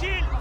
মিছিল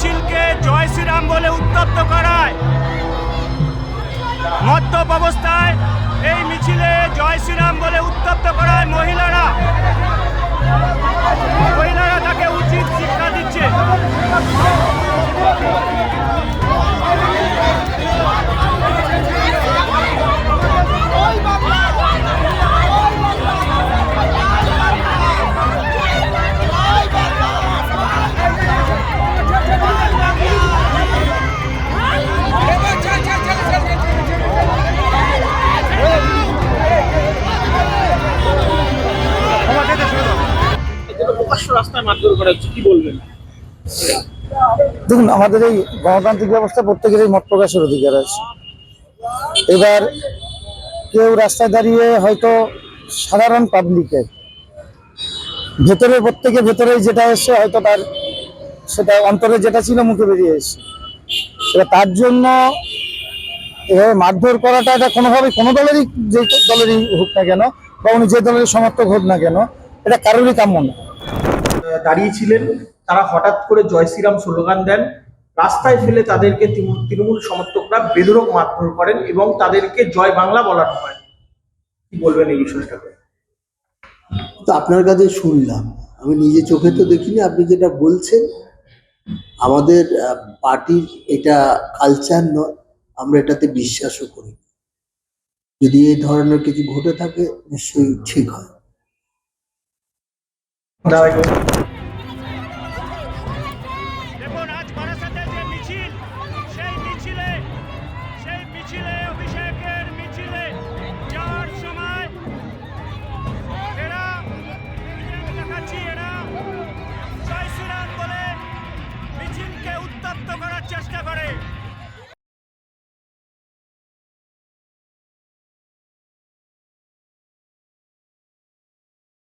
মিছিলকে জয় শ্রীরাম বলে উত্তপ্ত করায়। মদ্যপ অবস্থায় এই মিছিলে জয় শ্রীরাম বলে উত্তপ্ত করায় মহিলারা। রাস্তায় মারধর করা হচ্ছে, কি বলবেন? দেখুন, আমাদের এই গণতান্ত্রিক ব্যবস্থা প্রত্যেকেরই মত প্রকাশের অধিকার আছে। এবার কেউ রাস্তায় দাঁড়িয়ে হয়তো সাধারণ পাবলিকের ভেতরে প্রত্যেকে ভেতরে যেটা এসছে, হয়তো তার সেটা অন্তরে যেটা ছিল মুখে বেরিয়ে এসছে। এবার তার জন্য এভাবে মারধর করাটা এটা কোনোভাবে কোনো দলেরই যে দলেরই হোক না কেন, বা উনি যে দলের সমর্থক হোক না কেন, এটা কারোরই কাম্য না। দাঁড়িয়েছিলেন, তারা হঠাৎ করে জয় শ্রীরাম স্লোগান দেন। রাস্তায় ফেলে তাদেরকে তৃণমূল- সমর্থকরা বেদরক মারধর করেন এবং তাদেরকে জয় বাংলা বলানো হয়। কি বলবেন এই বিষয়টাতে তো আপনার কাছে শুনলাম, আমি নিজে চোখে তো দেখিনি, আপনি যেটা বলছেন, আমাদের পার্টির এটা কালচার নয়, আমরা এটাতে বিশ্বাসও করি যদি এই ধরনের কিছু ঘটে থাকে, নিশ্চয়ই ঠিক হয়। দেখুন